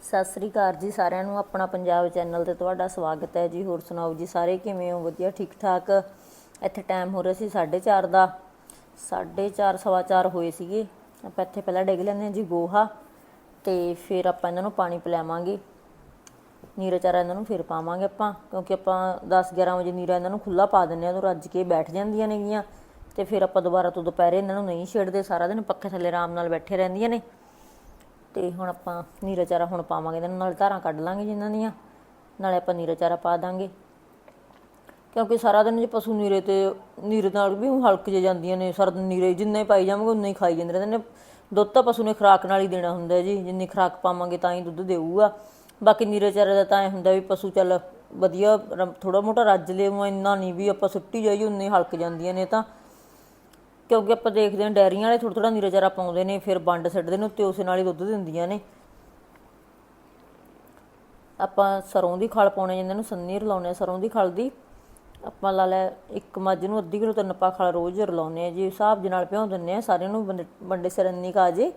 ਸਤਿ ਸ੍ਰੀ ਅਕਾਲ ਜੀ ਸਾਰਿਆਂ ਨੂੰ, ਆਪਣਾ ਪੰਜਾਬ ਚੈਨਲ ਤੇ ਤੁਹਾਡਾ ਸਵਾਗਤ ਹੈ ਜੀ। ਹੋਰ ਸੁਣਾਓ ਜੀ ਸਾਰੇ ਕਿਵੇਂ ਹੋ? ਵਧੀਆ ਠੀਕ ਠਾਕ ਇੱਥੇ ਟਾਈਮ ਹੋ ਰਿਹਾ ਸੀ 4:30 ਦਾ। 4:30 ਸਵਾ ਚਾਰ ਹੋਏ ਸੀਗੇ। ਆਪਾਂ ਇੱਥੇ ਪਹਿਲਾਂ ਡਿੱਗ ਲੈਂਦੇ ਹਾਂ ਜੀ ਗੋਹਾ ਤੇ ਫਿਰ ਆਪਾਂ ਇਹਨਾਂ ਨੂੰ ਪਾਣੀ ਪਿਲਾਵਾਂਗੇ। ਨੀਰਾ ਚਾਰਾ ਇਹਨਾਂ ਨੂੰ ਫਿਰ ਪਾਵਾਂਗੇ ਆਪਾਂ, ਕਿਉਂਕਿ ਆਪਾਂ 10 11 ਵਜੇ ਨੀਰਾ ਇਹਨਾਂ ਨੂੰ ਖੁੱਲਾ ਪਾ ਦਿੰਦੇ ਆ ਉਹ ਰੱਜ ਕੇ ਬੈਠ ਜਾਂਦੀਆਂ ਨੇਗੀਆਂ ਤੇ ਫਿਰ ਆਪਾਂ ਦੁਬਾਰਾ ਤੋਂ ਦੁਪਹਿਰੇ ਇਹਨਾਂ ਨੂੰ ਨਹੀਂ ਛੇੜਦੇ, ਸਾਰਾ ਦਿਨ ਪੱਖੇ ਥੱਲੇ ਆਰਾਮ ਨਾਲ ਬੈਠੇ ਰਹਿੰਦੀਆਂ ਨੇ। ਤੇ ਹੁਣ ਆਪਾਂ ਨੀਰਾ ਚਾਰਾ ਹੁਣ ਪਾਵਾਂਗੇ ਇਹਨਾਂ ਨੂੰ, ਨਾਲ ਧਾਰਾਂ ਕੱਢ ਲਾਂਗੇ ਜਿਨ੍ਹਾਂ ਦੀਆਂ, ਨਾਲੇ ਆਪਾਂ ਨੀਰਾ ਚਾਰਾ ਪਾ ਦਾਂਗੇ। ਕਿਉਂਕਿ ਸਾਰਾ ਦਿਨ ਜੇ ਪਸ਼ੂ ਨੀਰੇ ਤੇ, ਨੀਰੇ ਨਾਲ ਵੀ ਹਲਕ ਜੇ ਜਾਂਦੀਆਂ ਨੇ, ਸਾਰਾ ਦਿਨ ਨੀਰੇ ਜਿੰਨਾ ਹੀ ਪਾਈ ਜਾਵਾਂਗੇ, ਉਨਾ ਹੀ ਖਾਈ ਜਾਂਦੇ ਰਹਿੰਦੇ ਨੇ। ਦੁੱਧ ਤਾਂ ਪਸ਼ੂ ਨੇ ਖੁਰਾਕ ਨਾਲ ਹੀ ਦੇਣਾ ਹੁੰਦਾ ਜੀ, ਜਿੰਨੀ ਖੁਰਾਕ ਪਾਵਾਂਗੇ ਤਾਂ ਹੀ ਦੁੱਧ ਦੇਊਗਾ। ਬਾਕੀ ਨੀਰੇ ਚਾਰੇ ਦਾ ਤਾਂ ਇਹ ਹੁੰਦਾ ਵੀ ਪਸ਼ੂ ਚੱਲ ਵਧੀਆ ਥੋੜਾ ਮੋਟਾ ਰੱਜ ਲਿਓ ਇੰਨਾ ਨਹੀਂ ਵੀ ਆਪਾਂ ਸੁੱਟੀ ਜਾਈਏ, ਉਨੇ ਹਲਕ ਜਾਂਦੀਆਂ ਨੇ ਤਾਂ। ਕਿਉਂਕਿ ਆਪਾਂ ਦੇਖਦੇ ਹਾਂ ਡੈਰੀਆਂ ਵਾਲੇ ਥੋੜਾ ਥੋੜਾ ਨੀਰਾ ਚਾਰਾ ਪਾਉਂਦੇ ਨੇ, ਫਿਰ ਵੰਡ ਛੱਡਦੇ ਨੇ, ਉੱਤੇ ਉਸੇ ਨਾਲ ਹੀ ਦੁੱਧ ਦਿੰਦੀਆਂ ਨੇ। ਆਪਾਂ ਸਰੋਂ ਦੀ ਖਲ ਪਾਉਣੇ ਜਿੰਨਾਂ ਨੂੰ ਸੰਨੀ ਰਲਾਉਣੇ ਆ ਸਰੋਂ ਦੀ ਖਲ ਦੀ। ਆਪਾਂ ਲਾ ਲੈ ਇੱਕ ਮੱਝ ਨੂੰ ਅੱਧੀ ਕਿਲੋ ਤਿੰਨ ਪਾ ਖਲ ਰੋਜ਼ ਰਲਾਉਣੇ ਆ ਜੀ ਹਿਸਾਬ ਦੇ ਨਾਲ ਭਿਉਂ ਦਿੰਨੇ ਆ ਸਾਰਿਆਂ ਨੂੰ ਵੰਡ- ਵੰਡੇ ਸਰੰਨੀ ਕਾ ਜੇ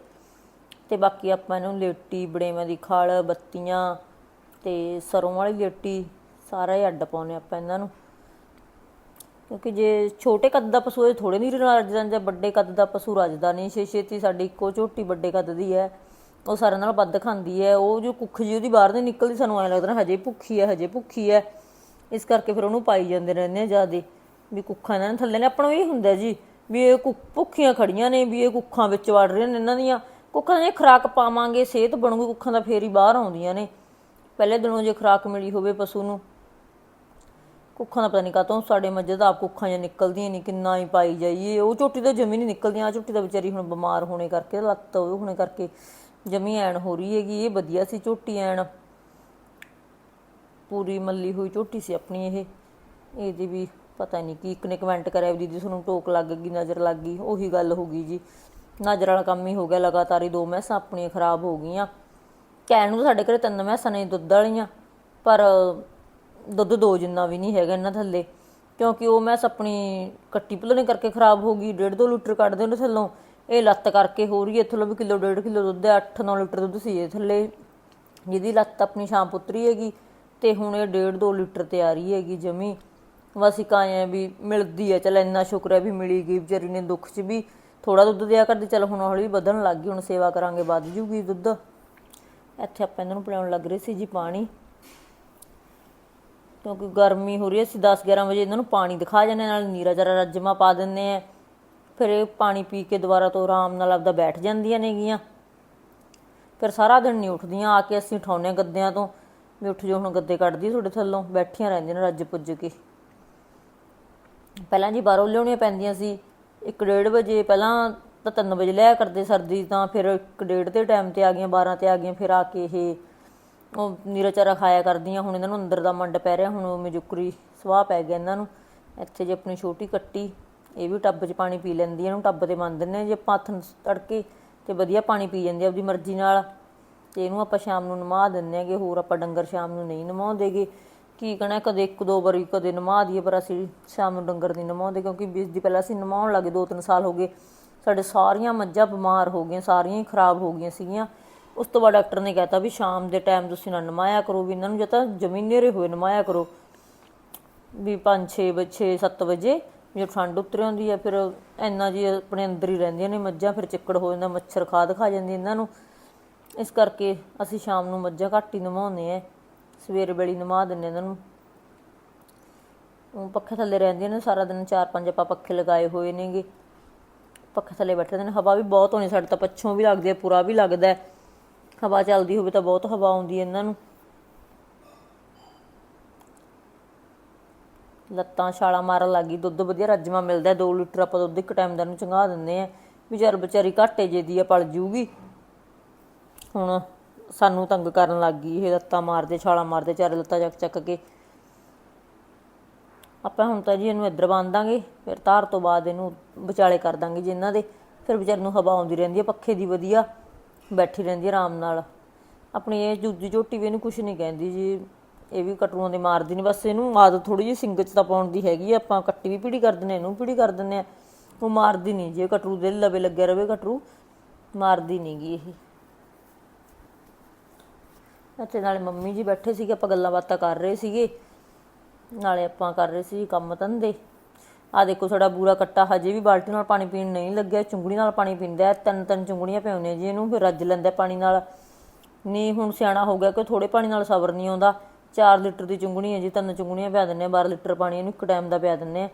ਤੇ ਬਾਕੀ ਆਪਾਂ ਇਹਨੂੰ ਲੇਟੀ, ਬੜੇਵੇਂ ਦੀ ਖਲ, ਬੱਤੀਆਂ ਤੇ ਸਰੋਂ ਵਾਲੀ ਲੇਟੀ, ਸਾਰਾ ਹੀ ਅੱਡ ਪਾਉਣੇ ਆਪਾਂ ਇਹਨਾਂ ਨੂੰ। ਕਿਉਂਕਿ ਜੇ ਛੋਟੇ ਕੱਦ ਦਾ ਪਸ਼ੂ ਇਹ ਥੋੜੇ ਨਹੀਂ ਰੱਜ ਜਾਂ ਵੱਡੇ ਕੱਦ ਦਾ ਪਸ਼ੂ ਰੱਜਦਾ ਨਹੀਂ। ਛੇ ਛੇਤੀ ਸਾਡੀ ਇੱਕੋ ਝੋਟੀ ਵੱਡੇ ਕੱਦ ਦੀ ਹੈ। ਉਹ ਸਾਰਿਆਂ ਨਾਲ ਵੱਧ ਖਾਂਦੀ ਹੈ। ਉਹ ਜੋ ਕੁੱਖ ਜੀ ਉਹਦੀ ਬਾਹਰ ਨਹੀਂ ਨਿਕਲਦੀ, ਸਾਨੂੰ ਐਂ ਲੱਗਦਾ ਹਜੇ ਭੁੱਖੀ ਹੈ, ਹਜੇ ਭੁੱਖੀ ਹੈ। ਇਸ ਕਰਕੇ ਫਿਰ ਉਹਨੂੰ ਪਾਈ ਜਾਂਦੇ ਰਹਿੰਦੇ ਆ ਜਿਆਦੇ। ਵੀ ਕੁੱਖਾਂ ਇਹਨਾਂ ਨੇ ਥੱਲੇ ਨੇ, ਆਪਣਾ ਇਹ ਹੁੰਦਾ ਜੀ ਵੀ ਇਹ ਕੁ- ਭੁੱਖੀਆਂ ਖੜੀਆਂ ਨੇ, ਵੀ ਇਹ ਕੁੱਖਾਂ ਵਿੱਚ ਵੜ ਰਹੀਆਂ ਨੇ ਇਹਨਾਂ ਦੀਆਂ। ਕੁੱਖਾਂ ਦੀ ਖੁਰਾਕ ਪਾਵਾਂਗੇ, ਸਿਹਤ ਬਣੂਗੀ, ਕੁੱਖਾਂ ਦਾ ਫੇਰ ਹੀ ਬਾਹਰ ਆਉਂਦੀਆਂ ਨੇ। ਪਹਿਲੇ ਦਿਨੋਂ ਜੇ ਖੁਰਾਕ ਮਿਲੀ ਹੋਵੇ ਪਸ਼ੂ ਨੂੰ ਕੁੱਖਾਂ ਦਾ ਪਤਾ ਨਹੀਂ ਕਾਤੋਂ ਸਾਡੇ ਮੱਝਾਂ ਦਾ ਆਪ ਕੁੱਖਾਂ ਜਾਂ ਨਿਕਲਦੀਆਂ ਨਹੀਂ, ਕਿੰਨਾ ਹੀ ਪਾਈ ਜਾਈਏ। ਉਹ ਝੋਟੀ ਤਾਂ ਜਮੀ ਨਹੀਂ ਨਿਕਲਦੀਆਂ ਆ ਝੋਟੀ ਦਾ ਵਿਚਾਰੀ ਹੁਣ ਬਿਮਾਰ ਹੋਣੇ ਕਰਕੇ, ਲੱਤ ਉਹ ਹੋਣੇ ਕਰਕੇ ਜਮੀ ਐਣ ਹੋ ਰਹੀ ਹੈਗੀ, ਇਹ ਵਧੀਆ ਸੀ ਝੋਟੀ ਐਣ ਪੂਰੀ ਮੱਲੀ ਹੋਈ ਝੋਟੀ ਸੀ ਆਪਣੀ ਇਹ। ਇਹਦੀ ਵੀ ਪਤਾ ਨਹੀਂ ਕੀ, ਇੱਕ ਨੇ ਕਮੈਂਟ ਕਰਿਆ ਵੀ ਦੀਦੀ ਤੁਹਾਨੂੰ ਟੋਕ ਲੱਗ ਗਈ, ਨਜ਼ਰ ਲੱਗ ਗਈ, ਉਹੀ ਗੱਲ ਹੋ ਗਈ ਜੀ। ਨਜ਼ਰ ਵਾਲਾ ਕੰਮ ਹੀ ਹੋ ਗਿਆ, ਲਗਾਤਾਰ ਹੀ ਦੋ ਮੈਸਾਂ ਆਪਣੀਆਂ ਖਰਾਬ ਹੋ ਗਈਆਂ। ਕਹਿਣ ਨੂੰ ਸਾਡੇ ਘਰੇ ਤਿੰਨ ਮੈਸਾਂ ਨੇ, ਦੁੱਧ ਵਾਲੀਆਂ, ਪਰ ਦੁੱਧ ਦੋ ਜਿੰਨਾ ਵੀ ਨਹੀਂ ਹੈਗਾ ਇਹਨਾਂ ਥੱਲੇ। ਕਿਉਂਕਿ ਉਹ ਮੈਸ ਆਪਣੀ ਕੱਟੀ ਭੁੱਲਣੇ ਕਰਕੇ ਖਰਾਬ ਹੋ ਗਈ 1.5 2 ਲੀਟਰ ਕੱਢਦੇ ਉਹਦੇ ਥੱਲੋਂ। ਇਹ ਲੱਤ ਕਰਕੇ ਹੋ ਰਹੀ ਹੈ ਥੱਲੋਂ ਵੀ ਕਿਲੋ 1.5 ਕਿਲੋ ਦੁੱਧ ਹੈ 8-9 ਲੀਟਰ ਦੁੱਧ ਸੀ ਇਹ ਥੱਲੇ। ਜਿਹਦੀ ਲੱਤ ਆਪਣੀ ਸ਼ਾਮ ਪੁੱਤਰੀ ਹੈਗੀ, ਤੇ ਹੁਣ ਇਹ 1.5 2 ਲੀਟਰ ਤੇ ਆ ਰਹੀ ਹੈਗੀ ਜਮੀ। ਬਸ ਇੱਕ ਆਏ ਵੀ ਮਿਲਦੀ ਹੈ ਚਲ ਇੰਨਾ ਸ਼ੁਕਰ ਹੈ ਵੀ ਮਿਲੀ ਗਈ, ਵਿਚਾਰੀ ਨੇ ਦੁੱਖ 'ਚ ਵੀ ਥੋੜਾ ਦੁੱਧ ਦਿਆ ਕਰਦੀ, ਚਲ ਹੁਣ ਹੌਲੀ ਵਧਣ ਲੱਗ ਗਈ, ਹੁਣ ਸੇਵਾ ਕਰਾਂਗੇ, ਵੱਧ ਜੂਗੀ ਦੁੱਧ। ਇੱਥੇ ਆਪਾਂ ਇਹਨਾਂ ਨੂੰ ਪਿਲਾਉਣ ਲੱਗ ਰਹੇ ਸੀ ਜੀ ਪਾਣੀ। ਕਿਉਂਕਿ ਗਰਮੀ ਹੋ ਰਹੀ ਹੈ, ਅਸੀਂ 10 11 ਵਜੇ ਇਹਨਾਂ ਨੂੰ ਪਾਣੀ ਦਿਖਾ ਜਾਂਦੇ ਨਾਲ ਨੀਰਾ ਜਰਾ ਰੱਜਮਾ ਪਾ ਦਿੰਦੇ ਆ ਫਿਰ ਇਹ ਪਾਣੀ ਪੀ ਕੇ ਦੁਬਾਰਾ ਤੋਂ ਆਰਾਮ ਨਾਲ ਆਪਦਾ ਬੈਠ ਜਾਂਦੀਆਂ ਨੇਗੀਆਂ। ਫਿਰ ਸਾਰਾ ਦਿਨ ਨਹੀਂ ਉੱਠਦੀਆਂ, ਆ ਕੇ ਅਸੀਂ ਉਠਾਉਂਦੇ ਗੱਦਿਆਂ ਤੋਂ। ਵੀ ਉੱਠ ਜੋ ਹੁਣ ਗੱਦੇ ਕੱਢਦੀ ਤੁਹਾਡੇ ਥੱਲੋਂ, ਬੈਠੀਆਂ ਰਹਿੰਦੀਆਂ ਨੇ ਰੱਜ ਪੁੱਜ ਕੇ। ਪਹਿਲਾਂ ਜੀ ਬਾਹਰੋਂ ਲਿਆਉਣੀਆਂ ਪੈਂਦੀਆਂ ਸੀ 1:30 ਵਜੇ ਪਹਿਲਾਂ ਤਾਂ 3 ਵਜੇ ਲਿਆ ਕਰਦੇ ਸਰਦੀ, ਤਾਂ ਫਿਰ 1:30 ਦੇ ਟਾਈਮ ਤੇ ਆ ਗਈਆਂ 12 ਤੇ ਆ ਗਈਆਂ, ਫਿਰ ਆ ਕੇ ਇਹ ਉਹ ਨੀਰਾਚਾਰਾ ਖਾਇਆ ਕਰਦੀਆਂ, ਹੁਣ ਇਹਨਾਂ ਨੂੰ ਅੰਦਰ ਦਾ ਮੰਡ ਪੈ ਰਿਹਾ, ਹੁਣ ਉਹ ਮਜੁਕਰੀ ਸਵਾਹ ਪੈ ਗਿਆ ਇਹਨਾਂ ਨੂੰ। ਇੱਥੇ ਜੇ ਆਪਣੀ ਛੋਟੀ ਕੱਟੀ, ਇਹ ਵੀ ਟੱਬ 'ਚ ਪਾਣੀ ਪੀ ਲੈਂਦੀ ਇਹਨੂੰ ਟੱਬ ਤੇ ਬੰਨ ਦਿੰਦੇ ਹਾਂ ਜੇ ਆਪਾਂ ਹੱਥ ਨੂੰ ਤੜਕੇ ਤੇ ਵਧੀਆ ਪਾਣੀ ਪੀ ਜਾਂਦੀ ਆਪਦੀ ਮਰਜ਼ੀ ਨਾਲ। ਤੇ ਇਹਨੂੰ ਆਪਾਂ ਸ਼ਾਮ ਨੂੰ ਨਮਾ ਦਿੰਦੇ ਆਂਗੇ ਹੋਰ ਆਪਾਂ ਡੰਗਰ ਸ਼ਾਮ ਨੂੰ ਨਹੀਂ ਨਮਾਉਂਦੇਗੇ। ਕੀ ਕਹਣਾ, ਕਦੇ ਇੱਕ ਦੋ ਵਾਰੀ ਕਦੇ ਨਮਾ ਦਈਏ, ਪਰ ਅਸੀਂ ਸ਼ਾਮ ਨੂੰ ਡੰਗਰ ਨਹੀਂ ਨਮਾਉਂਦੇ, ਕਿਉਂਕਿ ਬੀਜ ਦੀ ਪਹਿਲਾਂ ਅਸੀਂ ਨਮਾਉਣ ਲੱਗੇ, ਦੋ ਤਿੰਨ ਸਾਲ ਹੋ ਗਏ। ਸਾਡੇ ਸਾਰੀਆਂ ਮੱਝਾਂ ਬਿਮਾਰ ਹੋ ਗਈਆਂ, ਸਾਰੀਆਂ ਹੀ ਖਰਾਬ ਹੋ ਗਈਆਂ ਸੀਗੀਆਂ। ਉਸ ਤੋਂ ਬਾਅਦ ਡਾਕਟਰ ਨੇ ਕਹਿਤਾ ਵੀ ਸ਼ਾਮ ਦੇ ਟਾਈਮ ਤੁਸੀਂ ਨਾ ਨਮਾਇਆ ਕਰੋ, ਵੀ ਇਹਨਾਂ ਨੂੰ ਜਾਂ ਤਾਂ ਜ਼ਮੀਨੇਰੇ ਹੋਏ ਨਮਾਇਆ ਕਰੋ। ਵੀ 5 6 ਵਜੇ 7 ਵਜੇ ਜੇ ਠੰਡ ਉਤਰ ਆਉਂਦੀ ਹੈ, ਫਿਰ ਇੰਨਾ ਜੀ ਆਪਣੇ ਅੰਦਰ ਹੀ ਰਹਿੰਦੀਆਂ ਨੇ ਮੱਝਾਂ, ਫਿਰ ਚਿੱਕੜ ਹੋ ਜਾਂਦਾ, ਮੱਛਰ ਖਾਦ ਖਾ ਜਾਂਦੀ ਇਹਨਾਂ ਨੂੰ। ਇਸ ਕਰਕੇ ਅਸੀਂ ਸ਼ਾਮ ਨੂੰ ਮੱਝਾਂ ਘੱਟ ਹੀ ਨਮਾਉਂਦੇ ਆ ਸਵੇਰ ਵੇਲੇ ਨਮਾ ਦਿੰਦੇ ਇਹਨਾਂ ਨੂੰ। ਉਹ ਪੱਖੇ ਥੱਲੇ ਰਹਿੰਦੀਆਂ ਨੇ, ਸਾਰਾ ਦਿਨ ਚਾਰ ਪੰਜ ਆਪਾਂ ਪੱਖੇ ਲਗਾਏ ਹੋਏ ਨੇਗੇ। ਪੱਖੇ ਥੱਲੇ ਬੈਠੇ ਨੇ, ਹਵਾ ਵੀ ਬਹੁਤ ਹੋਣੀ, ਸਾਡੇ ਤਾਂ ਪੱਛੋਂ ਵੀ ਲੱਗਦੀ ਹੈ, ਪੂਰਾ ਵੀ ਲੱਗਦਾ ਹੈ। ਹਵਾ ਚੱਲਦੀ ਹੋਵੇ ਤਾਂ ਬਹੁਤ ਹਵਾ ਆਉਂਦੀ ਹੈ ਇਹਨਾਂ ਨੂੰ। ਲੱਤਾਂ ਛਾਲਾ ਮਾਰਨ ਲੱਗੀ ਦੁੱਧ ਵਧੀਆ ਰੱਜਮਾ ਮਿਲਦਾ 2 ਲੀਟਰ ਆਪਾਂ ਦੁੱਧ ਇੱਕ ਟਾਈਮ ਦਾ ਨੂੰ ਚੰਗਾ ਦਿੰਦੇ ਆ ਵਿਚਾਰ ਵਿਚਾਰੀ ਘਾਟੇ ਜੇ ਦੀ ਆ, ਪਲ ਜੂਗੀ। ਹੁਣ ਸਾਨੂੰ ਤੰਗ ਕਰਨ ਲੱਗ ਗਈ ਇਹ ਲੱਤਾਂ ਮਾਰਦੇ, ਛਾਲਾ ਮਾਰਦੇ ਚਾਰੇ ਲੱਤਾਂ ਚੱਕ ਚੱਕ ਕੇ। ਆਪਾਂ ਹੁਣ ਤਾਂ ਜੀ ਇਹਨੂੰ ਇੱਧਰ ਬੰਨ ਦਾਂਗੇ, ਫਿਰ ਧਾਰ ਤੋਂ ਬਾਅਦ ਇਹਨੂੰ ਵਿਚਾਲੇ ਕਰ ਦਾਂਗੇ ਜੀ ਇਹਨਾਂ ਦੇ। ਫਿਰ ਵਿਚਾਰੇ ਨੂੰ ਹਵਾ ਆਉਂਦੀ ਰਹਿੰਦੀ ਹੈ, ਪੱਖੇ ਦੀ ਵਧੀਆ। ਬੈਠੀ ਰਹਿੰਦੀ ਹੈ ਆਰਾਮ ਨਾਲ। ਆਪਣੀ ਇਹ ਦੂਜੀ ਝੋਟੀ ਵੀ ਇਹਨੂੰ ਕੁਝ ਨਹੀਂ ਕਹਿੰਦੀ ਜੀ। ਇਹ ਵੀ ਕਟਰੂਆਂ ਦੇ ਮਾਰਦੀ ਨਹੀਂ ਬਸ ਇਹਨੂੰ ਆਦਤ ਥੋੜੀ ਜਿਹੀ ਸਿੰਗ ਚ ਤਾਂ ਪਾਉਣ ਦੀ ਹੈਗੀ ਆ। ਆਪਾਂ ਕੱਟੀ ਵੀ ਪੀੜੀ ਕਰ ਦਿੰਦੇ ਹਾਂ, ਇਹਨੂੰ ਪੀੜੀ ਕਰ ਦਿੰਦੇ ਆ। ਉਹ ਮਾਰਦੀ ਨਹੀਂ ਜੇ ਕਟਰੂ ਦੇ ਲਵੇ ਲੱਗਿਆ ਰਵੇ ਕਟਰੂ ਮਾਰਦੀ ਨਹੀਂਗੀ ਇਹ। ਅੱਛਾ ਨਾਲੇ ਮੰਮੀ ਜੀ ਬੈਠੇ ਸੀਗੇ ਆਪਾਂ ਗੱਲਾਂ ਬਾਤਾਂ ਕਰ ਰਹੇ ਸੀਗੇ। ਨਾਲੇ ਆਪਾਂ ਕਰ ਰਹੇ ਸੀ ਕੰਮ ਧੰਦੇ। ਆ ਦੇਖੋ ਸਾਡਾ ਬੂਰਾ ਕੱਟਾ, ਹਜੇ ਵੀ ਬਾਲਟੀ ਨਾਲ ਪਾਣੀ ਪੀਣ ਨਹੀਂ ਲੱਗਿਆ, ਚੁੰਗੜੀ ਨਾਲ ਪਾਣੀ ਪੀਂਦਾ ਹੈ। ਤਿੰਨ ਤਿੰਨ ਚੁੰਗੜੀਆਂ ਪਿਆਉਂਦੇ ਜੀ ਇਹਨੂੰ, ਫਿਰ ਰੱਜ ਲੈਂਦਾ ਪਾਣੀ ਨਾਲ। ਨਹੀਂ, ਹੁਣ ਸਿਆਣਾ ਹੋ ਗਿਆ ਕਿ ਥੋੜੇ ਪਾਣੀ ਨਾਲ ਸਬਰ ਨਹੀਂ ਆਉਂਦਾ। 4 ਲੀਟਰ ਦੀ ਚੁੰਗਣੀ ਹੈ ਜੀ, ਤਿੰਨ ਚੁੰਗਣੀਆਂ ਪਿਆ ਦਿੰਨੇ ਆ 12 ਲੀਟਰ ਪਾਣੀ ਇਹਨੂੰ ਇੱਕ ਟਾਈਮ ਦਾ ਪਿਆ ਦਿੰਨੇ ਆ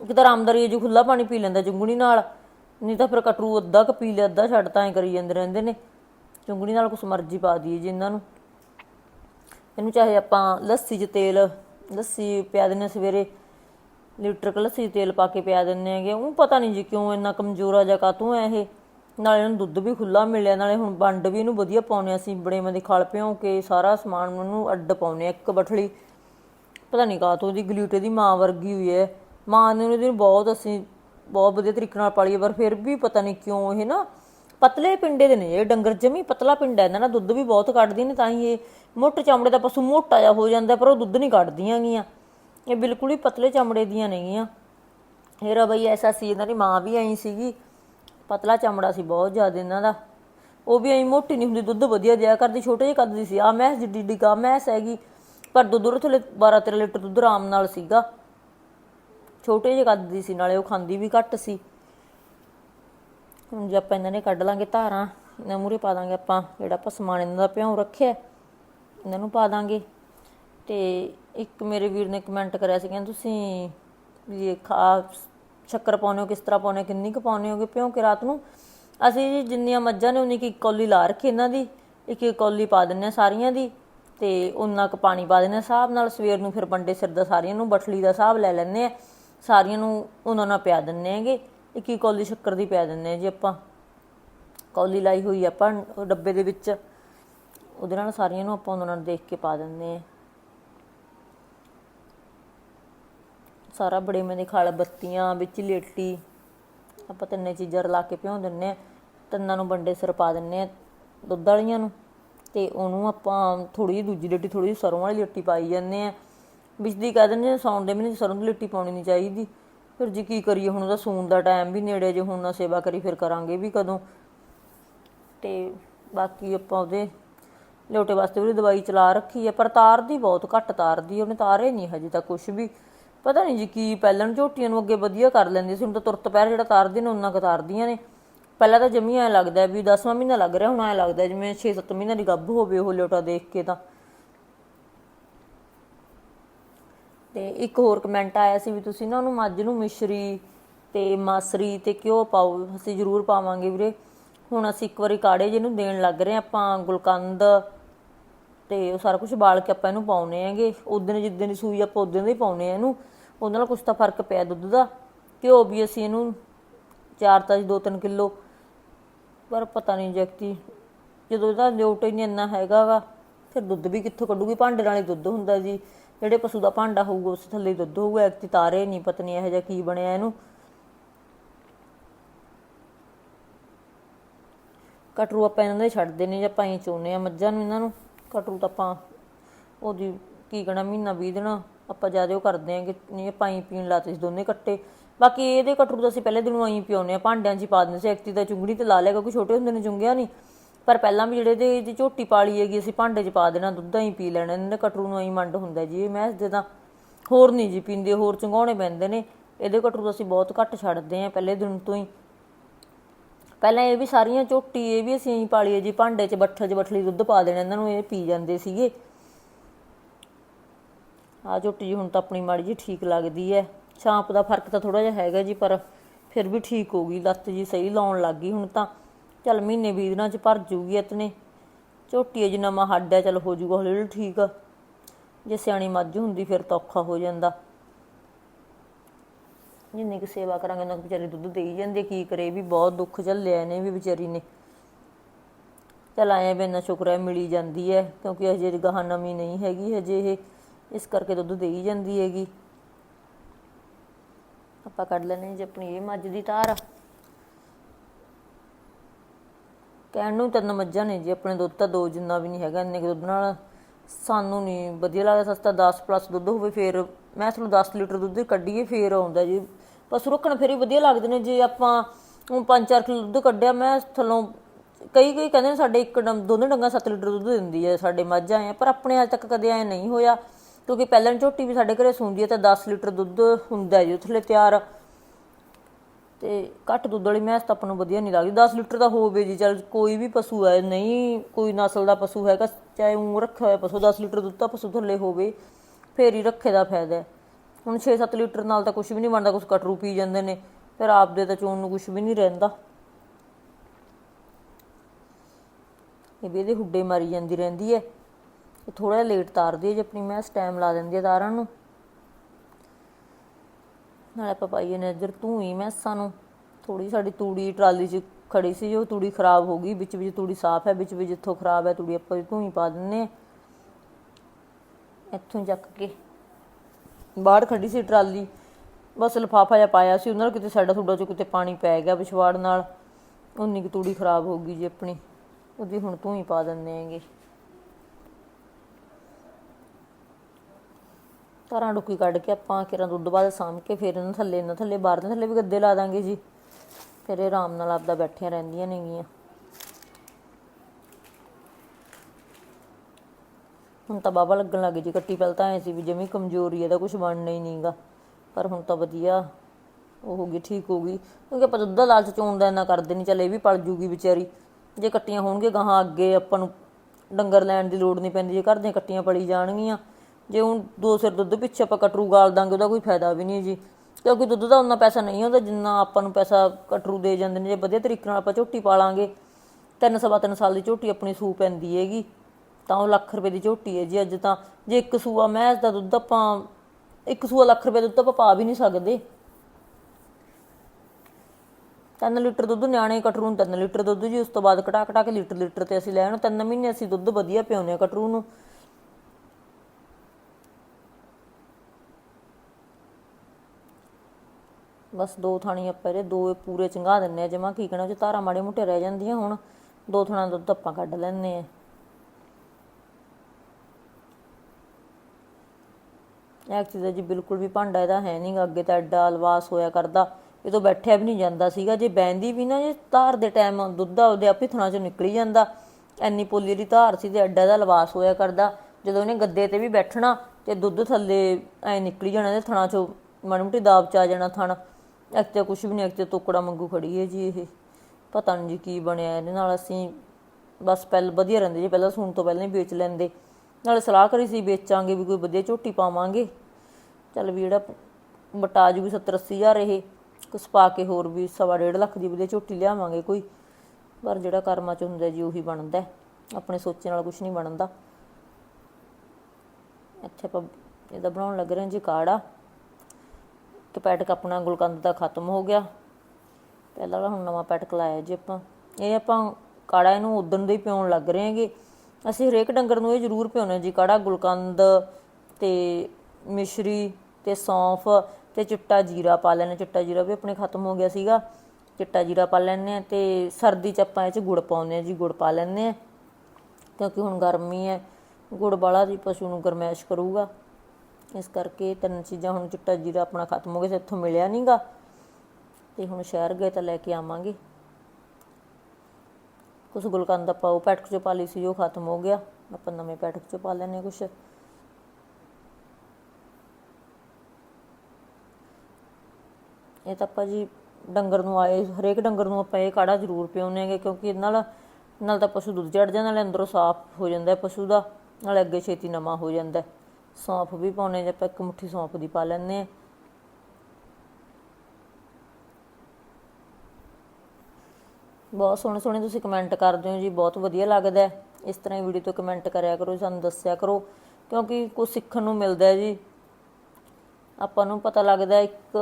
ਇੱਕ ਤਾਂ ਆਰਾਮਦਾਰੀ ਹੈ ਜੀ ਖੁੱਲਾ ਪਾਣੀ ਪੀ ਲੈਂਦਾ ਚੁੰਗਣੀ ਨਾਲ। ਨਹੀਂ ਤਾਂ ਫਿਰ ਕਟਰੂ ਅੱਧਾ ਕ ਪੀ ਲਿਆ ਅੱਧਾ ਛੱਡ ਤਾਂ ਐ ਕਰੀ ਜਾਂਦੇ ਰਹਿੰਦੇ ਨੇ। ਚੁੰਗਣੀ ਨਾਲ ਕੁਛ ਮਰਜ਼ੀ ਪਾ ਦਈਏ ਜੀ ਇਹਨਾਂ ਨੂੰ। ਇਹਨੂੰ ਚਾਹੇ ਆਪਾਂ ਲੱਸੀ 'ਚ ਤੇਲ, ਲੱਸੀ ਪਿਆ ਦਿੰਨੇ ਸਵੇਰੇ। ਲੀਟਰ ਕ ਤੇਲ ਪਾ ਕੇ ਪਿਆ ਦਿੰਨੇ ਹੈਗੇ। ਉਹ ਪਤਾ ਨਹੀਂ ਜੀ ਕਿਉਂ ਇੰਨਾ ਕਮਜ਼ੋਰਾ ਜਿਹਾ ਕਾਤੋਂ ਹੈ ਇਹ। ਨਾਲੇ ਇਹਨੂੰ ਦੁੱਧ ਵੀ ਖੁੱਲਾ ਮਿਲਿਆ ਨਾਲੇ ਹੁਣ ਵੰਡ ਵੀ ਇਹਨੂੰ ਵਧੀਆ ਪਾਉਣੇ ਅਸੀਂ ਬੜੇ ਦੀ ਖਲ ਭਿਉਂ ਕੇ ਸਾਰਾ ਸਮਾਨ ਉਹਨੂੰ ਅੱਡ ਪਾਉਣੇ ਆ ਇੱਕ ਬਠਲੀ। ਪਤਾ ਨਹੀਂ ਕਾਤੋਂ ਦੀ ਗਲੂਟੇ ਦੀ ਮਾਂ ਵਰਗੀ ਹੋਈ ਹੈ ਮਾਂ ਨੇ ਉਹਦੀ ਬਹੁਤ ਅਸੀਂ ਬਹੁਤ ਵਧੀਆ ਤਰੀਕੇ ਨਾਲ ਪਾਲੀ ਹੈ, ਪਰ ਫਿਰ ਵੀ ਪਤਾ ਨਹੀਂ ਕਿਉਂ ਇਹ ਨਾ ਪਤਲੇ ਪਿੰਡੇ ਦੇ ਨੇ ਇਹ ਡੰਗਰ ਜਮੀ ਪਤਲਾ ਪਿੰਡਾ ਇਹਨਾਂ ਨਾ ਦੁੱਧ ਵੀ ਬਹੁਤ ਕੱਢਦੀ ਨੇ ਤਾਂ ਹੀ ਇਹ ਮੋਟੇ ਚਮੜੇ ਦਾ ਪਸ਼ੂ ਮੋਟਾ ਜਿਹਾ ਹੋ ਜਾਂਦਾ ਪਰ ਉਹ ਦੁੱਧ ਨਹੀਂ ਕੱਢਦੀਆਂ ਗੀਆਂ। ਇਹ ਬਿਲਕੁਲ ਹੀ ਪਤਲੇ ਚਮੜੇ ਦੀਆਂ ਨੇਗੀਆਂ। ਹੇਰਾ ਬਈ ਐਸਾ ਸੀ ਇਹਨਾਂ ਦੀ ਮਾਂ ਵੀ ਐਂ ਸੀਗੀ। ਪਤਲਾ ਚਮੜਾ ਸੀ ਬਹੁਤ ਜ਼ਿਆਦਾ ਇਹਨਾਂ ਦਾ। ਉਹ ਵੀ ਐਂ ਮੋਟੀ ਨਹੀਂ ਹੁੰਦੀ, ਦੁੱਧ ਵਧੀਆ ਦਿਆ ਕਰਦੀ, ਛੋਟੇ ਜਿਹੇ ਕੱਦ ਦੀ ਸੀ। ਆ ਮੈਸ ਜਿੱਡੀ ਡੀ ਕਾ ਮੈਸ ਹੈਗੀ, ਪਰ ਦੁੱਧ ਉਹਦੇ ਥੱਲੇ 12 13 ਲੀਟਰ ਦੁੱਧ ਆਰਾਮ ਨਾਲ ਸੀਗਾ। ਛੋਟੇ ਜਿਹੇ ਕੱਦ ਦੀ ਸੀ, ਨਾਲੇ ਉਹ ਖਾਂਦੀ ਵੀ ਘੱਟ ਸੀ। ਹੁਣ ਜੇ ਆਪਾਂ ਇਹਨਾਂ ਨੇ ਕੱਢ ਲਾਂਗੇ ਧਾਰਾਂ, ਇਹਨਾਂ ਮੂਰੇ ਪਾ ਦਾਂਗੇ ਆਪਾਂ, ਜਿਹੜਾ ਆਪਾਂ ਸਮਾਨ ਇਹਨਾਂ ਦਾ ਭਿਉਂ ਰੱਖਿਆ, ਇਹਨਾਂ ਨੂੰ ਪਾ ਦਾਂਗੇ। ਤੇ ਇੱਕ ਮੇਰੇ ਵੀਰ ਨੇ ਕਮੈਂਟ ਕਰਿਆ ਸੀ, ਕਹਿੰਦੇ ਤੁਸੀਂ ਵੀ ਇਹ ਖਾ ਸ਼ੱਕਰ ਪਾਉਨੇ ਹੋ, ਕਿਸ ਤਰ੍ਹਾਂ ਪਾਉਨੇ ਹੋ, ਕਿੰਨੀ ਕੁ ਪਾਉਨੇ ਹੋਗੇ, ਭਿਉਂ ਕੇ ਰਾਤ ਨੂੰ? ਅਸੀਂ ਜੀ ਜਿੰਨੀਆਂ ਮੱਝਾਂ ਨੇ ਉਨੀ ਕੀ ਕੌਲੀ ਲਾ ਰੱਖੀ ਇਹਨਾਂ ਦੀ, ਇੱਕ ਇੱਕ ਕੌਲੀ ਪਾ ਦਿੰਨੇ ਆ ਸਾਰੀਆਂ ਦੀ, ਤੇ ਉਨਾ ਕੁ ਪਾਣੀ ਪਾ ਦਿੰਨੇ ਆ ਹਿਸਾਬ ਨਾਲ, ਸਵੇਰ ਨੂੰ ਫਿਰ ਬੰਡੇ ਸਿਰ ਦਾ ਸਾਰੀਆਂ ਨੂੰ, ਬਠਲੀ ਦਾ ਹਿਸਾਬ ਲੈ ਲੈਂਦੇ ਆ ਸਾਰੀਆਂ ਨੂੰ ਉਹਨਾਂ ਨਾਲ ਪਿਆ ਦਿੰਨੇ ਹੈਗੇ, ਇੱਕ ਇੱਕ ਕੌਲੀ ਸ਼ੱਕਰ ਦੀ ਪਿਆ ਦਿੰਨੇ ਆ ਜੀ ਆਪਾਂ। ਕੌਲੀ ਲਾਈ ਹੋਈ ਆਪਾਂ, ਡੱਬੇ ਦੇ ਵਿੱਚ, ਉਹਦੇ ਨਾਲ ਸਾਰੀਆਂ ਨੂੰ ਆਪਾਂ ਉਹਨਾਂ ਨਾਲ ਦੇਖ ਕੇ ਪਾ ਦਿੰਦੇ ਆ ਸਾਰਾ ਬੜੇ ਮੈਨੇ ਦੇ ਬੱਤੀਆਂ ਵਿੱਚ ਲੇਟੀ। ਆਪਾਂ ਤਿੰਨੇ ਚੀਜ਼ਾਂ ਰਲਾ ਕੇ ਭਿਉਂ ਦਿੰਨੇ ਆ। ਤਿੰਨਾਂ ਨੂੰ ਬੰਡੇ ਸਿਰ ਪਾ ਦਿੰਨੇ ਆ ਦੁੱਧ ਵਾਲੀਆਂ ਨੂੰ। ਤੇ ਉਹਨੂੰ ਆਪਾਂ ਥੋੜੀ ਜਿਹੀ ਦੂਜੀ ਲੇਟੀ ਥੋੜੀ ਜਿਹੀ ਸਰੋਂ ਵਾਲੀ ਲੇਟੀ ਪਾਈ ਜਾਂਦੇ ਆ। ਵਿੱਚ ਦੀ ਕਹਿ ਦਿੰਦੇ ਆ, ਸਾਉਣ ਦੇ ਮਹੀਨੇ 'ਚ ਸਰੋਂ ਦੀ ਲੇਟੀ ਪਾਉਣੀ ਨਹੀਂ ਚਾਹੀਦੀ। ਫਿਰ ਜੀ ਕੀ ਕਰੀਏ ਹੁਣ ਉਹਦਾ ਸੂਣ ਦਾ ਟਾਈਮ ਵੀ ਨੇੜੇ ਜੇ ਹੁਣ ਨਾ ਸੇਵਾ ਕਰੀ ਫਿਰ ਕਰਾਂਗੇ ਵੀ ਕਦੋਂ। ਤੇ ਬਾਕੀ ਆਪਾਂ ਉਹਦੇ ਲੋਟੇ ਵਾਸਤੇ ਵੀ ਦਵਾਈ ਚਲਾ ਰੱਖੀ ਹੈ ਪਰ ਤਾਰਦੀ ਬਹੁਤ ਘੱਟ ਤਾਰਦੀ ਉਹਨੇ ਤਾਰੇ ਨਹੀਂ ਹਜੇ ਤੱਕ ਕੁਝ ਵੀ। ਪਤਾ ਨਹੀਂ ਜੀ ਕੀ, ਪਹਿਲਾਂ ਝੋਟੀਆਂ ਨੂੰ ਅੱਗੇ ਵਧੀਆ ਕਰ ਲੈਂਦੀ ਸੀ, ਹੁਣ ਤਾਂ ਤੁਰਤ ਪੈਰ ਜਿਹੜਾ ਤਾਰਦੀ ਨੇ ਉਹਨਾਂ ਕੁ ਨੇ। ਪਹਿਲਾਂ ਤਾਂ ਜਮੀ ਐ ਲੱਗਦਾ ਵੀ 10ਵਾਂ ਮਹੀਨਾ ਲੱਗ ਰਿਹਾ, ਹੁਣ ਐ ਲੱਗਦਾ ਜਿਵੇਂ 6-7 ਮਹੀਨੇ ਦੀ ਗੱਭ ਹੋਵੇ ਉਹ ਲੋਟਾ ਦੇਖ ਕੇ ਤਾਂ। ਤੇ ਇੱਕ ਹੋਰ ਕਮੈਂਟ ਆਇਆ ਸੀ ਵੀ ਤੁਸੀਂ ਨਾ ਉਹਨੂੰ ਮੱਝ ਨੂੰ ਮਿਸ਼ਰੀ ਤੇ ਮਾਸਰੀ ਤੇ ਘਿਓ ਪਾਓ, ਅਸੀਂ ਜ਼ਰੂਰ ਪਾਵਾਂਗੇ ਵੀਰੇ। ਹੁਣ ਅਸੀਂ ਇੱਕ ਵਾਰੀ ਕਾੜੇ ਜਿਹਨੂੰ ਦੇਣ ਲੱਗ ਰਹੇ ਹਾਂ ਆਪਾਂ, ਗੁਲਕੰਦ ਤੇ ਉਹ ਸਾਰਾ ਕੁਝ ਬਾਲ ਕੇ ਆਪਾਂ ਇਹਨੂੰ ਪਾਉਨੇ ਆਂਗੇ ਉਦੋਂ ਜਿੱਦਾਂ ਦੀ ਸੂਈ ਆਪਾਂ ਉਦੋਂ ਦੇ ਹੀ ਪਾਉਨੇ ਆ ਇਹਨੂੰ, ਉਹਦੇ ਨਾਲ ਕੁਝ ਤਾਂ ਫ਼ਰਕ ਪਿਆ ਦੁੱਧ ਦਾ। ਘਿਓ ਵੀ ਅਸੀਂ ਇਹਨੂੰ ਚਾਰ ਤਾਂ 2-3 ਕਿਲੋ, ਪਰ ਪਤਾ ਨਹੀਂ ਜੈਕਤੀ ਜਦੋਂ ਇਹਦਾ ਲਿਓਟ ਹੀ ਨਹੀਂ ਇੰਨਾ ਹੈਗਾ ਵਾ, ਫਿਰ ਦੁੱਧ ਵੀ ਕਿੱਥੋਂ ਕੱਢੂਗੀ? ਭਾਂਡੇ ਨਾਲ ਹੀ ਦੁੱਧ ਹੁੰਦਾ ਜੀ। ਜਿਹੜੇ ਪਸ਼ੂ ਦਾ ਭਾਂਡਾ ਹੋਊਗਾ, ਉਸ ਥੱਲੇ ਦੁੱਧ ਹੋਊਗਾ। ਐਕਤੀ ਤਾਰੇ ਨਹੀਂ ਪਤਨੀ ਇਹੋ ਜਿਹਾ ਕੀ ਬਣਿਆ ਇਹਨੂੰ। ਕਟਰੂ ਆਪਾਂ ਇਹਨਾਂ ਦੇ ਛੱਡਦੇ ਨੇ, ਜਾਂ ਆਪਾਂ ਹੀ ਚੋਨੇ ਆ ਮੱਝਾਂ ਨੂੰ, ਇਹਨਾਂ ਨੂੰ। ਕਟਰੂ ਤਾਂ ਆਪਾਂ ਉਹਦੀ ਕੀ ਕਹਣਾ, ਮਹੀਨਾ 20 ਦਿਨ ਆਪਾਂ ਜ਼ਿਆਦਾ ਉਹ ਕਰਦੇ ਆਂ ਕਿ ਨਹੀਂ ਆਪਾਂ ਹੀ ਪੀਣ ਲਾਤੇ ਸੀ ਦੋਨੇ ਕੱਟੇ। ਬਾਕੀ ਇਹਦੇ ਕਟਰੂ ਤਾਂ ਅਸੀਂ ਪਹਿਲੇ ਦਿਨੋਂ ਆਈ ਪਿਉਨੇ ਆ ਭਾਂਡਿਆਂ 'ਚ ਹੀ ਪਾ ਦਿੰਦੇ ਸੀ ਐਕਤੀ ਦਾ ਚੁੰਗੜੀ ਤੇ ਲਾ ਲਿਆ ਕਿਉਂਕਿ ਛੋਟੇ ਹੁੰਦੇ ਨੇ ਚੁੰਗਿਆ ਨਹੀਂ। ਪਰ ਪਹਿਲਾਂ ਵੀ ਜਿਹੜੇ ਦੇ ਜੀ ਝੋਟੀ ਪਾਲੀ ਹੈਗੀ, ਅਸੀਂ ਭਾਂਡੇ 'ਚ ਪਾ ਦੇਣਾ, ਦੁੱਧਾਂ ਹੀ ਪੀ ਲੈਣਾ ਇਹਨਾਂ ਦੇ ਕਟਰੂ ਨੂੰ ਆਈ ਮੰਡ ਹੁੰਦਾ ਜੀ। ਮੈਂ ਮੈਸ ਦੇ ਤਾਂ ਹੋਰ ਨਹੀਂ ਜੀ ਪੀਂਦੇ, ਹੋਰ ਚੰਗਾਉਣੇ ਪੈਂਦੇ ਨੇ। ਇਹਦੇ ਕਟਰੂ ਤਾਂ ਅਸੀਂ ਬਹੁਤ ਘੱਟ ਛੱਡਦੇ ਆ ਪਹਿਲੇ ਦਿਨ ਤੋਂ ਹੀ। ਪਹਿਲਾਂ ਇਹ ਵੀ ਸਾਰੀਆਂ ਝੋਟੀ, ਇਹ ਵੀ ਅਸੀਂ ਪਾਲੀਏ ਜੀ, ਭਾਂਡੇ 'ਚ ਬੱਠਲ 'ਚ ਬੱਠਲੀ ਦੁੱਧ ਪਾ ਦੇਣਾ, ਇਹਨਾਂ ਨੂੰ ਇਹ ਪੀ ਜਾਂਦੇ ਸੀਗੇ। ਆ ਝੋਟੀ ਜੀ ਹੁਣ ਤਾਂ ਆਪਣੀ ਮਾੜੀ ਜੀ ਠੀਕ ਲੱਗਦੀ ਹੈ। ਛਾਂਪ ਦਾ ਫ਼ਰਕ ਤਾਂ ਥੋੜਾ ਜਿਹਾ ਹੈਗਾ ਜੀ, ਪਰ ਫਿਰ ਵੀ ਠੀਕ ਹੋ ਗਈ, ਲੱਤ ਜੀ ਸਹੀ ਲਾਉਣ ਲੱਗ ਗਈ ਹੁਣ ਤਾਂ। ਚੱਲ ਮਹੀਨੇ ਵੀਹ ਦਿਨਾਂ 'ਚ ਭਰ ਜੂਗੀ ਇਤਨੇ ਝੋਟੀ ਹੈ ਜੀ ਨਵਾਂ ਹੱਡ ਹੈ, ਚੱਲ ਹੋ ਜੂਗਾ ਹੌਲੀ ਹੌਲੀ ਠੀਕ। ਜੇ ਸਿਆਣੀ ਮੱਝ ਹੁੰਦੀ ਫਿਰ ਤਾਂ ਔਖਾ ਹੋ ਜਾਂਦਾ। ਜਿੰਨੀ ਕੁ ਸੇਵਾ ਕਰਾਂਗੇ, ਉਹਨਾਂ ਵਿਚਾਰੀ ਦੁੱਧ ਦੇਈ ਜਾਂਦੇ ਕੀ ਕਰੇ, ਵੀ ਬਹੁਤ ਦੁੱਖ ਝੱਲਿਆ ਇਹਨੇ ਵੀ ਵਿਚਾਰੀ ਨੇ। ਚਲ ਆਏ ਵੀ ਇੰਨਾ ਸ਼ੁਕਰ ਹੈ ਮਿਲੀ ਜਾਂਦੀ ਹੈ ਕਿਉਂਕਿ ਹਜੇ ਗਾਹਾਂ ਨਵੀਂ ਨਹੀਂ ਹੈਗੀ ਹਜੇ ਇਹ, ਇਸ ਕਰਕੇ ਦੁੱਧ ਦੇਈ ਜਾਂਦੀ ਹੈਗੀ। ਆਪਾਂ ਕੱਢ ਲੈਣੇ ਜੇ ਆਪਣੀ ਇਹ ਮੱਝ ਦੀ ਧਾਰ ਕਹਿਣ ਨੂੰ ਤਿੰਨ ਮੱਝਾਂ ਨੇ ਜੀ, ਆਪਣੇ ਦੁੱਧ ਤਾਂ ਦੋ ਜਿੰਨਾ ਵੀ ਨਹੀਂ ਹੈਗਾ, ਇੰਨੇ ਕੁ ਦੁੱਧ ਨਾਲ ਸਾਨੂੰ ਨਹੀਂ, ਵਧੀਆ ਲੱਗਦਾ ਸਸਤਾ 10 ਪਲੱਸ ਦੁੱਧ ਹੋਵੇ ਫਿਰ। ਮੈਂ ਤੁਹਾਨੂੰ 10 ਲੀਟਰ ਦੁੱਧ ਕੱਢੀਏ, ਫੇਰ ਆਉਂਦਾ ਜੀ। ਪਸ਼ੂ ਰੱਖਣ ਫਿਰ ਹੀ ਵਧੀਆ ਲੱਗਦੇ ਨੇ। ਜੇ ਆਪਾਂ ਹੁਣ 5-4 ਕਿਲੋ ਦੁੱਧ ਕੱਢਿਆ, ਮੈਂ ਥੱਲੋਂ ਕਈ ਕਈ ਕਹਿੰਦੇ ਨੇ ਸਾਡੇ ਇੱਕ ਡੰਗ, ਦੋਨੇ ਡੰਗਾਂ 7 ਲੀਟਰ ਦੁੱਧ ਦਿੰਦੀ ਹੈ ਸਾਡੇ ਮੱਝਾਂ ਆ ਪਰ ਆਪਣੇ ਅੱਜ ਤੱਕ ਕਦੇ ਐ ਨਹੀਂ ਹੋਇਆ। ਕਿਉਂਕਿ ਪਹਿਲਾਂ ਝੋਟੀ ਵੀ ਸਾਡੇ ਘਰੇ ਸੂੰਦੀ ਹੈ, ਤਾਂ 10 ਲੀਟਰ ਦੁੱਧ ਹੁੰਦਾ ਜੀ, ਉਥਲੇ ਤਿਆਰ। ਤੇ ਘੱਟ ਦੁੱਧ ਵਾਲੀ ਮੈਸ ਤਾਂ ਆਪਾਂ ਨੂੰ ਵਧੀਆ ਨਹੀਂ ਲੱਗਦੀ। 10 ਲੀਟਰ ਤਾਂ ਹੋਵੇ ਜੀ, ਚਲ ਕੋਈ ਵੀ ਪਸ਼ੂ ਹੈ, ਨਹੀਂ ਕੋਈ ਨਸਲ ਦਾ ਪਸ਼ੂ ਹੈਗਾ, ਚਾਹੇ ਉਹ ਰੱਖਿਆ ਹੋਇਆ ਪਸ਼ੂ 10 ਲੀਟਰ ਦੁੱਧ ਤਾਂ ਪਸ਼ੂ ਥੱਲੇ ਹੋਵੇ, ਫੇਰ ਹੀ ਰੱਖੇ ਦਾ ਫਾਇਦਾ ਹੈ। ਹੁਣ 6-7 ਲੀਟਰ ਨਾਲ ਤਾਂ ਕੁਝ ਵੀ ਨਹੀਂ ਬਣਦਾ ਕੁਝ ਕਟਰੂ ਪੀ ਜਾਂਦੇ ਨੇ, ਫਿਰ ਆਪਦੇ ਤਾਂ ਚੋਣ ਨੂੰ ਕੁਝ ਵੀ ਨਹੀਂ ਰਹਿੰਦਾ। ਇਹ ਵੀ ਇਹਦੇ ਹੁੱਡੇ ਮਾਰੀ ਜਾਂਦੀ ਰਹਿੰਦੀ ਹੈ। ਇਹ ਥੋੜਾ ਲੇਟ ਤਾਰਦੀ ਹੈ ਜੇ, ਆਪਣੀ ਮੈਸ ਟਾਈਮ ਲਾ ਦਿੰਦੀ ਹੈ ਤਾਰਾਂ ਨੂੰ। ਨਾਲੇ ਆਪਾਂ ਪਾਈਏ ਨਜ਼ਰ ਤੂੰ ਹੀ ਮੈਸਾਂ ਨੂੰ। ਥੋੜੀ ਸਾਡੀ ਤੂੜੀ ਟਰਾਲੀ 'ਚ ਖੜੀ ਸੀ ਜੋ ਤੂੜੀ ਖਰਾਬ ਹੋ ਗਈ। ਵਿੱਚ ਵਿੱਚ ਤੂੜੀ ਸਾਫ਼ ਹੈ, ਵਿੱਚ ਵਿੱਚ ਜਿੱਥੋਂ ਖਰਾਬ ਹੈ ਤੂੜੀ ਆਪਾਂ ਧੂਈ ਪਾ ਦਿੰਨੇ ਇੱਥੋਂ ਚੱਕ ਕੇ ਬਾਹਰ ਖੜੀ ਸੀ ਟਰਾਲੀ। ਬਸ ਲਫਾਫਾ ਜਿਹਾ ਪਾਇਆ ਸੀ, ਉਹਨਾਂ ਨਾਲ ਕਿਤੇ ਸਾਡਾ ਥੋੜਾ ਚ ਕਿਤੇ ਪਾਣੀ ਪੈ ਗਿਆ ਵਿਛਵਾੜ ਨਾਲ। ਉਨੀ ਕੁ ਤੂੜੀ ਖਰਾਬ ਹੋ ਗਈ ਜੀ ਆਪਣੀ। ਉਹਦੀ ਹੁਣ ਤੂੰ ਹੀ ਪਾ ਦਿੰਦੇ ਹੈਗੇ। ਤਾਰਾਂ ਡੁੱਕੀ ਕੱਢ ਕੇ ਆਪਾਂ ਕਿਰਾਂ ਦੁੱਧ ਬਾਅਦ ਸਾਂਭ ਕੇ ਫਿਰ ਇਹਨਾਂ ਥੱਲੇ ਇਹਨਾਂ ਥੱਲੇ, ਬਾਹਰ ਦੇ ਥੱਲੇ ਵੀ ਗੱਦੇ ਲਾ ਦਾਂਗੇ ਜੀ। ਫਿਰ ਇਹ ਆਰਾਮ ਨਾਲ ਆਪਦਾ ਬੈਠੀਆਂ ਰਹਿੰਦੀਆਂ ਨੇਗੀਆਂ। ਹੁਣ ਤਾਂ ਬਾਬਾ ਲੱਗਣ ਲੱਗ ਜੀ, ਕੱਟੀ ਪਹਿਲ ਤਾਂ ਐ ਸੀ ਵੀ ਜਮੀ ਕਮਜ਼ੋਰੀ ਇਹਦਾ ਕੁਝ ਬਣਨਾ ਹੀ ਨਹੀਂਗਾ। ਪਰ ਹੁਣ ਤਾਂ ਵਧੀਆ, ਉਹ ਹੋ ਗਈ, ਠੀਕ ਹੋ ਗਈ। ਕਿਉਂਕਿ ਆਪਾਂ ਦੁੱਧ ਦਾ ਲਾਲਚ ਚੋਣ ਦਾ ਇੰਨਾ ਕਰਦੇ ਨਹੀਂ ਚੱਲ ਇਹ ਵੀ ਪਲ ਜੂਗੀ ਵਿਚਾਰੀ। ਜੇ ਕੱਟੀਆਂ ਹੋਣਗੇ ਗਾਹਾਂ ਅੱਗੇ ਆਪਾਂ ਨੂੰ ਡੰਗਰ ਲੈਣ ਦੀ ਲੋੜ ਨਹੀਂ ਪੈਂਦੀ, ਜੇ ਘਰ ਦੀਆਂ ਕੱਟੀਆਂ ਪਲੀ ਜਾਣਗੀਆਂ ਜੇ ਹੁਣ ਦੋ ਸਿਰ ਦੁੱਧ ਪਿੱਛੇ ਆਪਾਂ ਕਟਰੂ ਗਾਲ ਦਾਂਗੇ, ਉਹਦਾ ਕੋਈ ਫਾਇਦਾ ਵੀ ਨਹੀਂ ਜੀ। ਕਿਉਂਕਿ ਦੁੱਧ ਦਾ ਉਨਾ ਪੈਸਾ ਨਹੀਂ ਹੁੰਦਾ, ਜਿੰਨਾ ਆਪਾਂ ਨੂੰ ਪੈਸਾ ਕਟਰੂ ਦੇ ਜਾਂਦੇ ਨੇ, ਜੇ ਵਧੀਆ ਤਰੀਕੇ ਨਾਲ ਆਪਾਂ ਝੋਟੀ ਪਾਲਾਂਗੇ, ਤਿੰਨ ਸਵਾ ਤਿੰਨ ਸਾਲ ਦੀ ਝੋਟੀ ਆਪਣੀ ਸੂ ਪੈਂਦੀ ਹੈਗੀ, ਤਾਂ ਉਹ ਲੱਖ ਰੁਪਏ ਦੀ ਝੋਟੀ ਹੈ ਜੀ ਅੱਜ ਤਾਂ। ਜੇ ਇੱਕ ਸੂਆ ਮੈਸ ਦਾ ਦੁੱਧ ਆਪਾਂ, ਇੱਕ ਸੂਆ ਲੱਖ ਰੁਪਏ ਦਾ ਦੁੱਧ ਆਪਾਂ ਪਾ ਵੀ ਨਹੀਂ ਸਕਦੇ। ਤਿੰਨ ਲੀਟਰ ਦੁੱਧ ਨਿਆਣੇ ਕਟਰੂ ਨੂੰ ਤਿੰਨ ਲੀਟਰ ਦੁੱਧ ਜੀ, ਉਸ ਤੋਂ ਬਾਅਦ ਘਟਾ ਘਟਾ ਕੇ ਲੀਟਰ ਲੀਟਰ ਤੇ ਅਸੀਂ ਲੈਣ ਤਿੰਨ ਮਹੀਨੇ ਅਸੀਂ ਦੁੱਧ ਵਧੀਆ ਪਿਆਉਂਦੇ ਆ ਕਟਰੂ ਨੂੰ। ਬਸ ਦੋ ਥਾਣੀ ਆਪਾਂ ਇਹਦੇ ਦੋ ਪੂਰੇ ਚੰਗਾ ਦਿੰਨੇ ਆ, ਜਮਾ ਕੀ ਕਹਿਣਾ ਉਹ 'ਚ ਧਾਰਾਂ ਮਾੜੇ ਮੋਟੇ ਰਹਿ ਜਾਂਦੀਆਂ ਹੁਣ, ਦੋ ਥਾਣਾ ਦੁੱਧ ਆਪਾਂ ਕੱਢ ਲੈਨੇ ਆ। ਐਕਚੁਅਲੀ ਜੀ ਬਿਲਕੁਲ ਵੀ ਭਾਂਡਾ ਇਹਦਾ ਹੈ ਨਹੀਂਗਾ ਅੱਗੇ ਤਾਂ ਐਡਾ ਅਲਵਾਸ ਹੋਇਆ ਕਰਦਾ, ਇਹ ਤੋਂ ਬੈਠਿਆ ਵੀ ਨਹੀਂ ਜਾਂਦਾ ਸੀਗਾ, ਜੇ ਬੈੰਦੀ ਵੀ ਨਾ, ਜੇ ਧਾਰ ਦੇ ਟਾਈਮ ਦੁੱਧ ਦਾ ਉਹਦੇ ਆਪੇ ਥਣਾ ਚੋਂ ਨਿਕਲੀ ਜਾਂਦਾ, ਐਨੀ ਪੋਲੀ ਦੀ ਧਾਰ ਸੀ ਤੇ ਐਡਾ ਦਾ ਲਵਾਸ ਹੋਇਆ ਕਰਦਾ, ਜਦੋਂ ਇਹਨੇ ਗੱਦੇ ਤੇ ਵੀ ਬੈਠਣਾ, ਤੇ ਦੁੱਧ ਥੱਲੇ ਐ ਨਿਕਲੀ ਜਾਣਾ ਤੇ ਥਣਾ ਚੋਂ ਮਾੜੀ ਮੋਟੀ ਦਾਬ ਚ ਆ ਜਾਣਾ ਥਣ। ਇੱਕ ਤੇ ਕੁਝ ਵੀ ਨਹੀਂ ਇੱਕ ਤੇ ਟੁਕੜਾ ਮੰਗੂ ਖੜੀ ਹੈ ਜੀ ਇਹ। ਪਤਾ ਨਹੀਂ ਜੀ ਕੀ ਬਣਿਆ ਇਹਦੇ ਨਾਲ। ਅਸੀਂ ਬਸ ਪਹਿਲ ਵਧੀਆ ਰਹਿੰਦੇ ਜੀ, ਪਹਿਲਾਂ ਸੂਣ ਤੋਂ ਪਹਿਲਾਂ ਹੀ ਵੇਚ ਲੈਂਦੇ। ਨਾਲੇ ਸਲਾਹ ਕਰੀ ਸੀ ਵੇਚਾਂਗੇ ਵੀ ਕੋਈ ਵਧੀਆ ਝੋਟੀ ਪਾਵਾਂਗੇ। ਚੱਲ ਵੀ ਜਿਹੜਾ ਬਟਾ ਜੂ ਵੀ 70 80 ਹਜ਼ਾਰ ਇਹ, ਕੁਛ ਪਾ ਕੇ ਹੋਰ ਵੀ ਸਵਾ ਡੇਢ ਲੱਖ ਦੀ ਵਧੀਆ ਝੋਟੀ ਲਿਆਵਾਂਗੇ ਕੋਈ। ਪਰ ਜਿਹੜਾ ਕਰਮਾਂ ਚ ਹੁੰਦਾ ਜੀ ਉਹੀ ਬਣਦਾ ਆਪਣੇ ਸੋਚੇ ਨਾਲ ਕੁਝ ਨਹੀਂ ਬਣਦਾ। ਅੱਛਾ ਆਪਾਂ ਇਹਦਾ ਬਣਾਉਣ ਲੱਗ ਰਹੇ ਹਾਂ ਜੀ ਕਾੜਾ। ਤੇ ਪੈਟਕ ਆਪਣਾ ਗੁਲਕੰਦ ਦਾ ਖਤਮ ਹੋ ਗਿਆ। ਪਹਿਲਾਂ ਵਾਲਾ ਹੁਣ ਨਵਾਂ ਪੈਟਕ ਲਾਇਆ ਜੀ ਆਪਾਂ। ਇਹ ਆਪਾਂ ਕਾੜਾ ਇਹਨੂੰ ਉਦਣ ਦੇ ਹੀ ਪਿਉਣ ਲੱਗ ਰਹੇ ਹਾਂਗੇ। ਅਸੀਂ ਹਰੇਕ ਡੰਗਰ ਨੂੰ ਇਹ ਜ਼ਰੂਰ ਪਿਉਣਾ ਜੀ, ਕਾੜਾ, ਗੁਲਕੰਦ ਤੇ ਮਿਸ਼ਰੀ ਤੇ ਸੌਂਫ ਤੇ ਚਿੱਟਾ ਜੀਰਾ ਪਾ ਲੈਣਾ। ਚਿੱਟਾ ਜੀਰਾ ਵੀ ਆਪਣੇ ਖਤਮ ਹੋ ਗਿਆ ਸੀਗਾ। ਚਿੱਟਾ ਜੀਰਾ ਪਾ ਲੈਣੇ ਆ ਤੇ ਸਰਦੀ ਚ ਆਪਾਂ ਇਹ ਚ ਗੁੜ ਪਾਉਂਦੇ ਆ ਜੀ, ਗੁੜ ਪਾ ਲੈਣੇ ਆ ਕਿਉਂਕਿ ਹੁਣ ਗਰਮੀ ਹੈ, ਗੁੜ ਵਾਲਾ ਜੀ ਪਸ਼ੂ ਨੂੰ ਗਰਮੈਸ਼ ਕਰੂਗਾ। ਇਸ ਕਰਕੇ ਤਿੰਨ ਚੀਜ਼ਾਂ ਹੁਣ ਚਿੱਟਾ ਜੀਰਾ ਆਪਣਾ ਖਤਮ ਹੋ ਗਿਆ ਸੀ ਇੱਥੋਂ ਮਿਲਿਆ ਨਹੀਂਗਾ ਤੇ ਹੁਣ ਸ਼ਹਿਰ ਗਏ ਤਾਂ ਲੈ ਕੇ ਆਵਾਂਗੇ। ਕੁਛ ਗੁਲਕੰਦ ਆਪਾਂ ਉਹ ਪੈਟਕ ਚੋਂ ਪਾ ਲਈ ਸੀ, ਉਹ ਖਤਮ ਹੋ ਗਿਆ। ਆਪਾਂ ਨਵੇਂ ਪੈਟਕ ਚੋਂ ਪਾ ਲੈਣੇ ਕੁਛ। ਇਹ ਤਾਂ ਆਪਾਂ ਜੀ ਡੰਗਰ ਨੂੰ ਆਏ, ਹਰੇਕ ਡੰਗਰ ਨੂੰ ਆਪਾਂ ਇਹ ਕਾੜਾ ਜ਼ਰੂਰ ਪਿਉਨੇ ਹੈਗੇ ਕਿਉਂਕਿ ਇਹਦੇ ਨਾਲ ਨਾਲ ਤਾਂ ਪਸ਼ੂ ਦੁੱਧ ਚੜ ਜਾਂਦਾ, ਨਾਲੇ ਅੰਦਰੋਂ ਸਾਫ਼ ਹੋ ਜਾਂਦਾ ਪਸ਼ੂ ਦਾ, ਨਾਲੇ ਅੱਗੇ ਛੇਤੀ ਨਵਾਂ ਹੋ ਜਾਂਦਾ ਸੌਂਫ ਵੀ ਪਾਉਨੇ ਜੇ ਆਪਾਂ ਇੱਕ ਮੁੱਠੀ ਸੌਂਫ ਦੀ ਪਾ ਲੈਂਦੇ ਹਾਂ ਬਹੁਤ ਸੋਹਣੇ ਸੋਹਣੇ ਤੁਸੀਂ ਕਮੈਂਟ ਕਰਦੇ ਹੋ ਜੀ ਬਹੁਤ ਵਧੀਆ ਲੱਗਦਾ ਇਸ ਤਰ੍ਹਾਂ ਹੀ ਵੀਡੀਓ ਤੋਂ ਕਮੈਂਟ ਕਰਿਆ ਕਰੋ ਸਾਨੂੰ ਦੱਸਿਆ ਕਰੋ ਕਿਉਂਕਿ ਕੁਝ ਸਿੱਖਣ ਨੂੰ ਮਿਲਦਾ ਹੈ ਜੀ। ਆਪਾਂ ਨੂੰ ਪਤਾ ਲੱਗਦਾ ਇੱਕ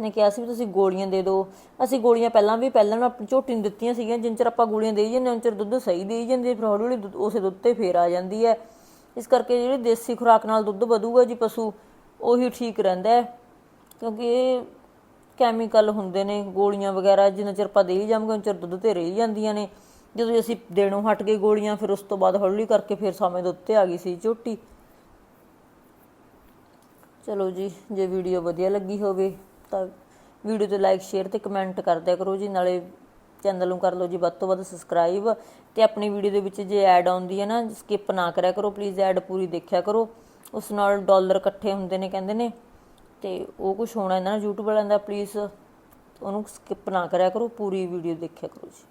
ਨੇ ਕਿਹਾ ਸੀ ਵੀ ਤੁਸੀਂ ਗੋਲੀਆਂ ਦੇ ਦਿਓ। ਅਸੀਂ ਗੋਲੀਆਂ ਪਹਿਲਾਂ ਵੀ ਪਹਿਲਾਂ ਨੂੰ ਆਪਣੀ ਝੋਟੀ ਨੂੰ ਦਿੱਤੀਆਂ ਸੀਗੀਆਂ ਜਿੰਨ ਚਿਰ ਆਪਾਂ ਗੋਲੀਆਂ ਦੇਈ ਜਾਂਦੇ ਹਾਂ, ਉਨ ਚਿਰ ਦੁੱਧ ਸਹੀ ਦੇਈ ਜਾਂਦੀ ਫਿਰ ਹੌਲੀ ਹੌਲੀ ਦੁੱਧ ਉਸੇ ਦੁੱਧ ਤੇ ਫੇਰ ਆ ਜਾਂਦੀ ਹੈ। ਇਸ ਕਰਕੇ ਜਿਹੜੀ ਦੇਸੀ ਖੁਰਾਕ ਨਾਲ ਦੁੱਧ ਵਧੂਗਾ ਜੀ ਪਸ਼ੂ, ਉਹੀ ਠੀਕ ਰਹਿੰਦਾ ਹੈ। ਕਿਉਂਕਿ ਇਹ ਕੈਮੀਕਲ ਹੁੰਦੇ ਨੇ, ਗੋਲੀਆਂ ਵਗੈਰਾ, ਜਿੰਨਾ ਚਿਰ ਆਪਾਂ ਦੇਈ ਜਾਵਾਂਗੇ, ਉਨ ਚਿਰ ਦੁੱਧ ਤੇ ਰਹੀ ਜਾਂਦੀਆਂ ਨੇ। ਜਦੋਂ ਅਸੀਂ ਦੇਣੋਂ ਹਟ ਗਏ ਗੋਲੀਆਂ, ਫਿਰ ਉਸ ਤੋਂ ਬਾਅਦ ਹੌਲੀ ਕਰਕੇ ਫਿਰ ਸਮੇਂ ਦੇ ਉੱਤੇ ਆ ਗਈ ਸੀ ਝੋਟੀ। ਚਲੋ ਜੀ, ਜੇ ਵੀਡੀਓ ਵਧੀਆ ਲੱਗੀ ਹੋਵੇ ਤਾਂ ਵੀਡੀਓ ਤੇ ਲਾਈਕ ਸ਼ੇਅਰ ਤੇ ਕਮੈਂਟ ਕਰ ਦਿਆ ਕਰੋ ਜੀ, ਨਾਲੇ ਚੈਨਲ ਨੂੰ ਕਰ ਲਓ ਜੀ, ਵੱਧ ਤੋਂ ਵੱਧ ਸਬਸਕ੍ਰਾਈਬ ਤੇ ਆਪਣੀ ਵੀਡੀਓ ਦੇ ਵਿੱਚ ਜੇ ਐਡ ਆਉਂਦੀ ਹੈ ਨਾ ਸਕਿਪ ਨਾ ਕਰਿਆ ਕਰੋ ਪਲੀਜ਼ ਐਡ ਪੂਰੀ ਦੇਖਿਆ ਕਰੋ। ਉਸ ਨਾਲ ਡਾਲਰ ਇਕੱਠੇ ਹੁੰਦੇ ਨੇ ਕਹਿੰਦੇ ਨੇ, ਤੇ ਉਹ ਕੁਝ ਹੋਣਾ ਇਹਨਾਂ ਨਾਲ YouTube ਵਾਲਿਆਂ ਦਾ ਪਲੀਜ਼ ਉਹਨੂੰ ਸਕਿਪ ਨਾ ਕਰਿਆ ਕਰੋ, ਪੂਰੀ ਵੀਡੀਓ ਦੇਖਿਆ ਕਰੋ ਜੀ।